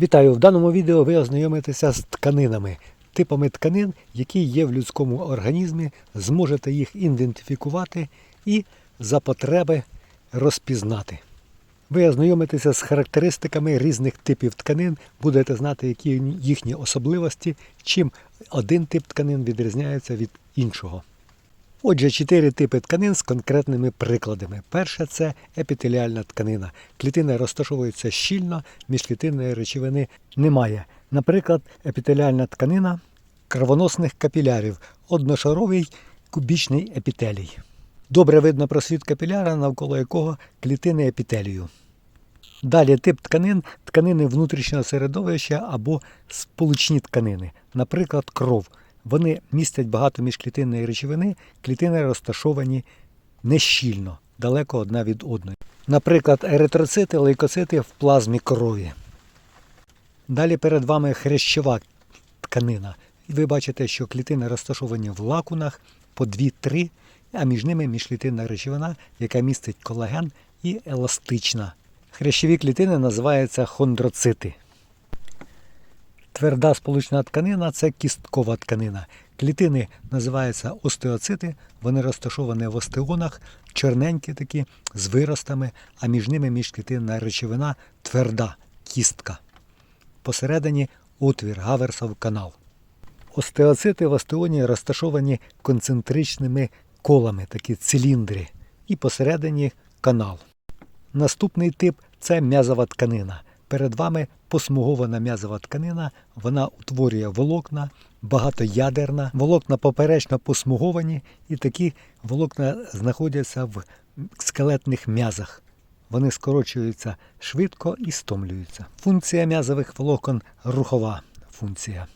Вітаю! В даному відео ви ознайомитеся з тканинами, типами тканин, які є в людському організмі, зможете їх ідентифікувати і за потреби розпізнати. Ви ознайомитеся з характеристиками різних типів тканин, будете знати, які їхні особливості, чим один тип тканин відрізняється від іншого. Отже, чотири типи тканин з конкретними прикладами. Перше це епітеліальна тканина. Клітини розташовуються щільно, міжклітинної речовини немає. Наприклад, епітеліальна тканина кровоносних капілярів, одношаровий кубічний епітелій. Добре видно просвіт капіляра, навколо якого клітини епітелію. Далі тип тканин тканини внутрішнього середовища або сполучні тканини, наприклад, кров. Вони містять багато міжклітинної речовини, клітини розташовані нещільно, далеко одна від одної. Наприклад, еритроцити, лейкоцити в плазмі крові. Далі перед вами хрящова тканина. Ви бачите, що клітини розташовані в лакунах по 2-3, а між ними міжклітинна речовина, яка містить колаген і еластична. Хрящові клітини називаються хондроцити. Тверда сполучна тканина це кісткова тканина. Клітини називаються остеоцити, вони розташовані в остеонах, чорненькі такі, з виростами, а між ними міжклітинна речовина тверда кістка. Посередині отвір Гаверсов канал. Остеоцити в остеоні розташовані концентричними колами, такі циліндри, і посередині канал. Наступний тип це м'язова тканина. Перед вами посмугована м'язова тканина, вона утворює волокна, багатоядерна, волокна поперечно посмуговані, і такі волокна знаходяться в скелетних м'язах. Вони скорочуються швидко і стомлюються. Функція м'язових волокон рухова функція.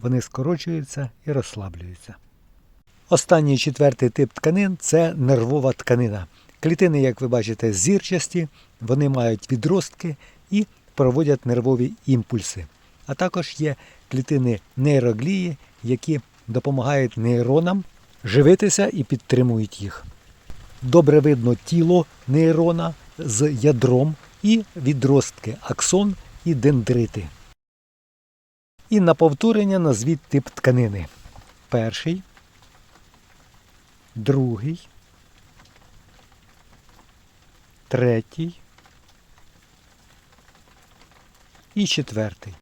Вони скорочуються і розслаблюються. Останній четвертий тип тканин це нервова тканина. Клітини, як ви бачите, зірчасті, вони мають відростки і проводять нервові імпульси. А також є клітини нейроглії, які допомагають нейронам живитися і підтримують їх. Добре видно тіло нейрона з ядром і відростки, аксон і дендрити. І на повторення назвіть тип тканини. Перший, другий, третій і четвертий.